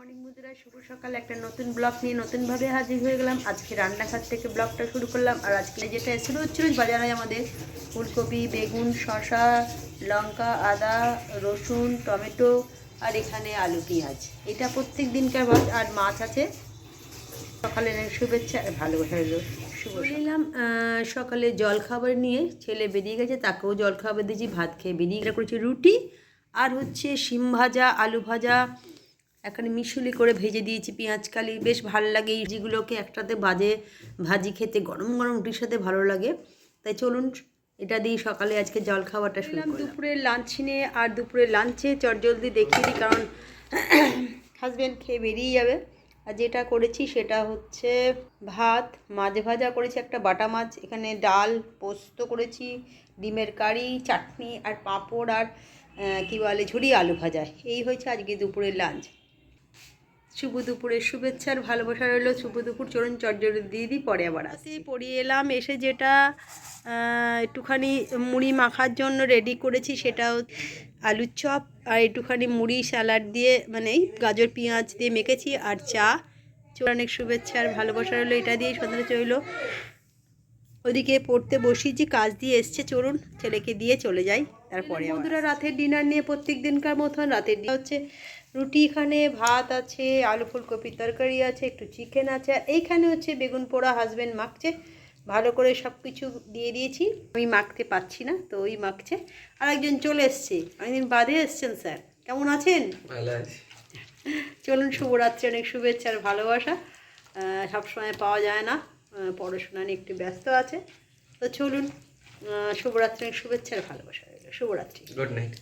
Morning বন্ধুরা শুভ সকাল, একটা নতুন ব্লগ নিয়ে নতুনভাবে হাজির হয়ে গেলাম। আজকে রান্নাঘাট থেকে ব্লগটা শুরু করলাম। আর আজকে যেটা শুরু হচ্ছিল, বাজারে আমাদের ফুলকপি, বেগুন, শসা, লঙ্কা, আদা, রসুন, টমেটো আর এখানে আলু, পেঁয়াজ। এটা প্রত্যেক দিনকার ভাত। আর মাছ আছে। সকালের শুভেচ্ছা আর ভালোবাসা। শুভ এলাম সকালে জল খাবার নিয়ে ছেলে বেরিয়ে গেছে, তাকেও জল খাবার দিয়েছি, ভাত খেয়ে বেরিয়ে করেছি রুটি আর হচ্ছে শিম ভাজা, আলু ভাজা এখানে মিশুলি করে ভেজে দিয়েছি পেঁয়াজ কালি বেশ ভালো লাগে। এই যেগুলোকে একসাথে বাজে ভাজি খেতে গরম গরম রুটির সাথে ভালো লাগে। তাই চলুন এটা দিয়ে সকালে আজকে জল খাওয়াটা শুরু করলাম। দুপুরে লাঞ্চ নিয়ে আর দুপুরের লাঞ্চে চটজলদি দেখিয়ে দিই কারণ হাজব্যান্ড খেয়ে বেরিয়ে যাবে। আর যেটা করেছি সেটা হচ্ছে ভাত মাছ ভাজা করেছি একটা বাটা মাছ এখানে ডাল পোস্ত করেছি ডিমের কারি চাটনি আর পাঁপড় আর কি বলে ঝুড়ি আলু ভাজা। এই হয়েছে আজকে দুপুরের লাঞ্চ শুভ দুপুরের শুভেচ্ছার ভালোবাসা রইল। শুভ দুপুর, চরণ চটজড়ি দিয়ে দিই পরে আবার আসি পড়িয়ে এলাম, এসে যেটা একটুখানি মুড়ি মাখার জন্য রেডি করেছি সেটাও আলুর চপ আর একটুখানি মুড়ি স্যালাড দিয়ে মানে গাজর, পেঁয়াজ দিয়ে মেখেছি আর চা। অনেক শুভেচ্ছা আর ভালোবাসা রইল, এটা দিয়েই সন্ধ্যা চইলো। ওদিকে পড়তে বসিয়েছি কাজ দিয়ে এসছে চলুন ছেলেকে দিয়ে চলে যাই তারপরে বন্ধুরা রাতের ডিনার নিয়ে প্রত্যেক দিনকার মতন রাতের dinner হচ্ছে রুটি এখানে ভাত আছে আলু ফুলকপির তরকারি আছে একটু চিকেন আছে আর এইখানে হচ্ছে বেগুন পোড়া হাজবেন্ড মাখছে। ভালো করে সব কিছু দিয়ে দিয়েছি। আমি মাখতে পারছি না তো ওই মাখছে। আর একজন চলে এসছে। অনেকদিন বাদে এসছেন স্যার। কেমন আছেন? ভালো আছি। চলুন শুভরাত্রি অনেক শুভেচ্ছা আর ভালোবাসা। সবসময় পাওয়া যায় না। পড়াশোনা নিয়ে একটু ব্যস্ত আছে। তো চলুন আহ, শুভরাত্রি অনেক শুভেচ্ছা ভালোবাসা রইল। শুভরাত্রি। Good night